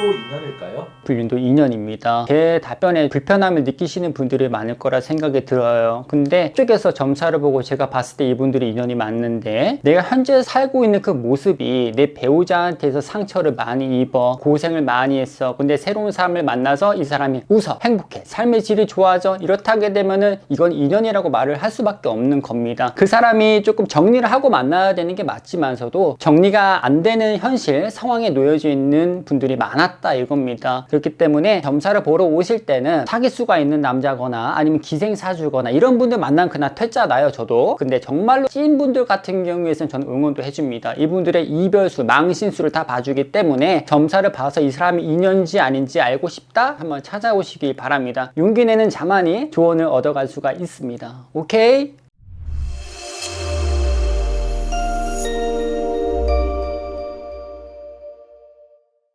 인연일까요? 불륜도 2년입니다. 제 답변에 불편함을 느끼시는 분들이 많을 거라 생각이 들어요. 근데 쪽에서 점차를 보고 제가 봤을 때 이분들이 인연이 맞는데 내가 현재 살고 있는 그 모습이 내 배우자한테서 상처를 많이 입어 고생을 많이 했어. 근데 새로운 사람을 만나서 이 사람이 웃어 행복해 삶의 질이 좋아져 이렇다게 되면은 이건 인연이라고 말을 할 수밖에 없는 겁니다. 그 사람이 조금 정리를 하고 만나야 되는 게 맞지만서도 정리가 안 되는 현실 상황에 놓여져 있는 분들이 많 았다 이겁니다. 그렇기 때문에 점사를 보러 오실 때는 사기수가 있는 남자거나 아니면 기생사주거나 이런 분들 만나면 그냥 퇴짜 나요 저도. 근데 정말로 찐 분들 같은 경우에는 저는 응원도 해줍니다. 이분들의 이별수, 망신수를 다 봐주기 때문에 점사를 봐서 이 사람이 인연지 아닌지 알고 싶다? 한번 찾아오시길 바랍니다. 용기 내는 자만이 조언을 얻어갈 수가 있습니다. 오케이?